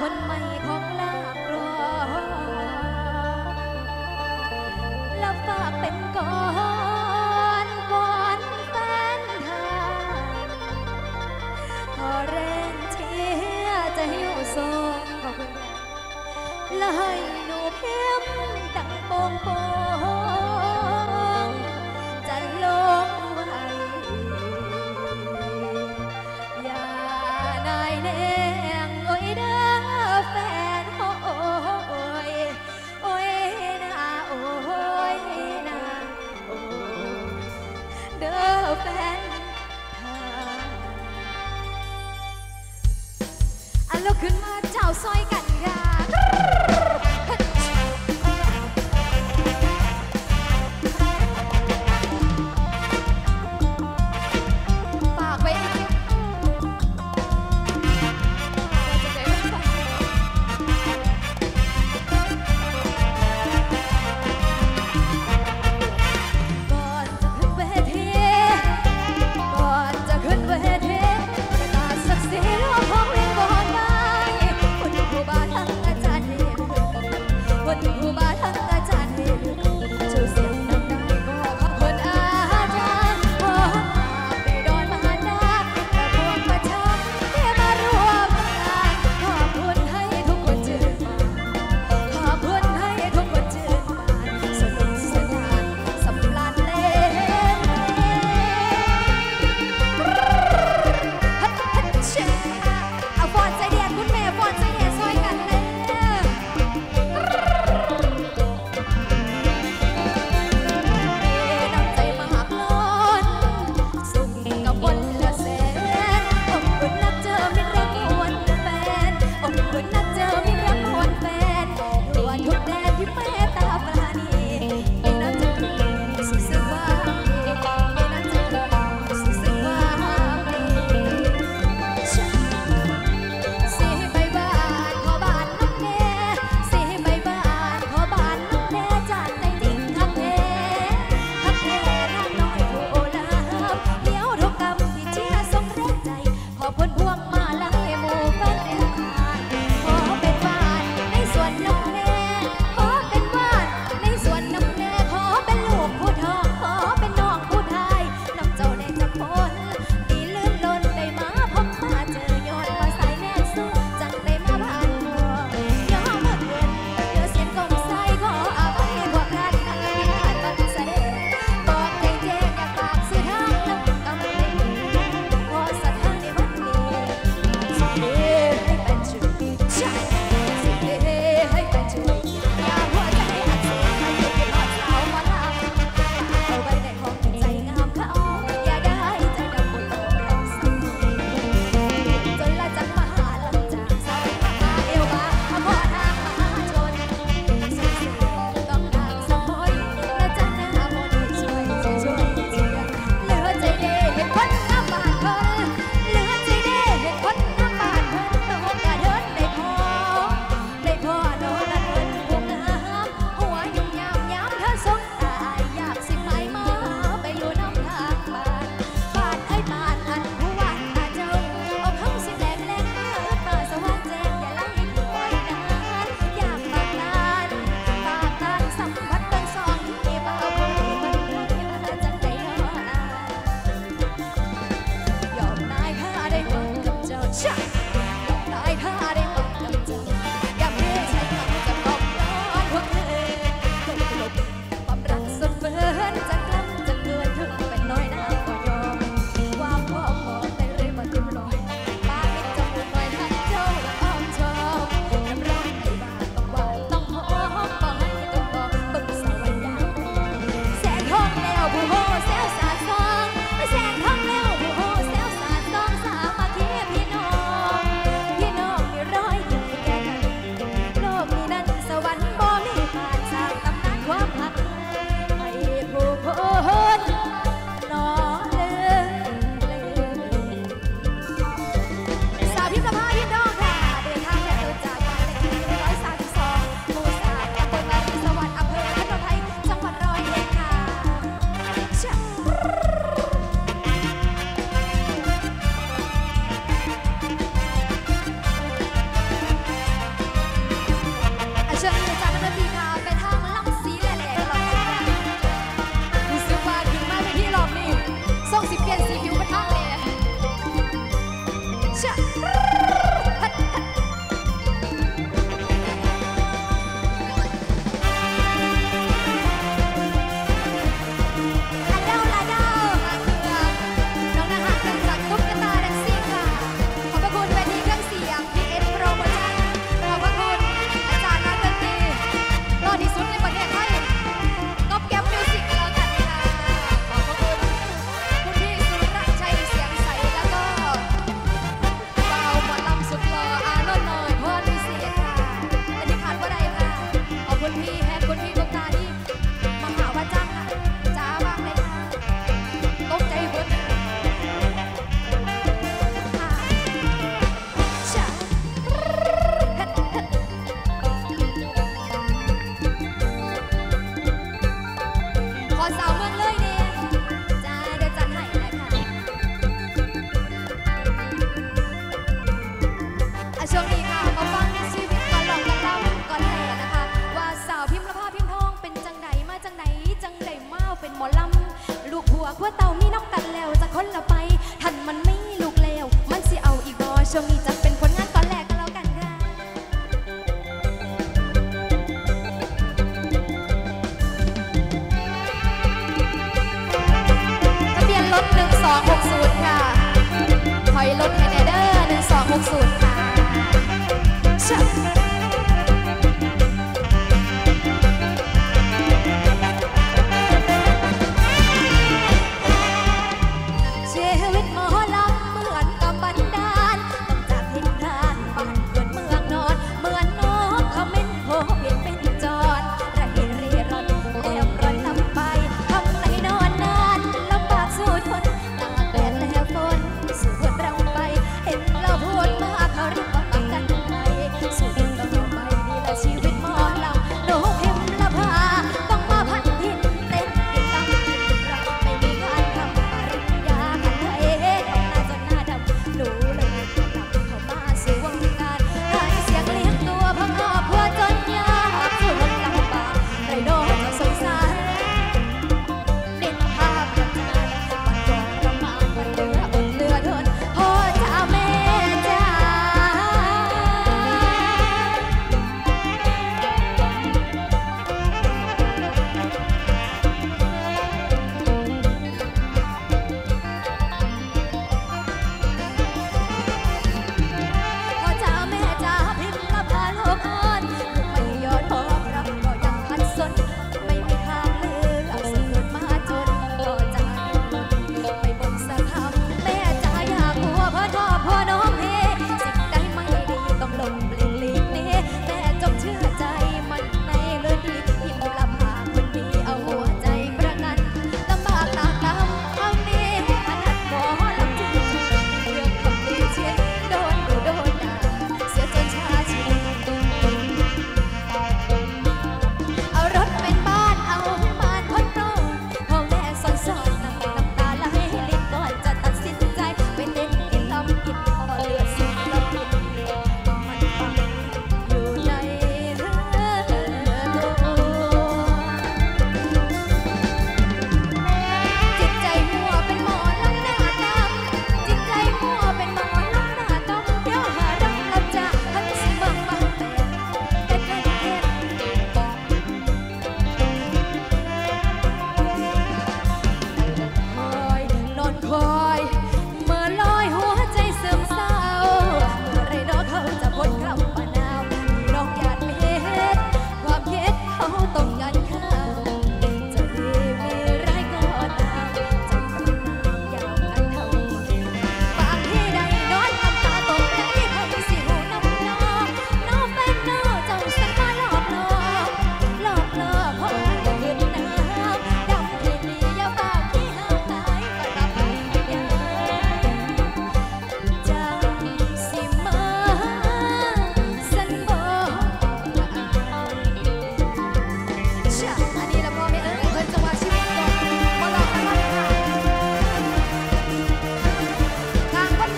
ต้นไม้ของลาบรอแล้วฝากเป็นก่อนก่อนแฟนทางขอแรงเชียร์จะหิวโซงขอบคุณค่ะแล้วให้หนูเพียมดังโป่งโป่ง ด้อแฟนทางอันลุกขึ้นมาเจ้าซอยกัน คนละไปท่านมันไม่ลูกแล้ว มันสิเอาอีกบอช่วงนี้จะ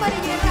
everybody you.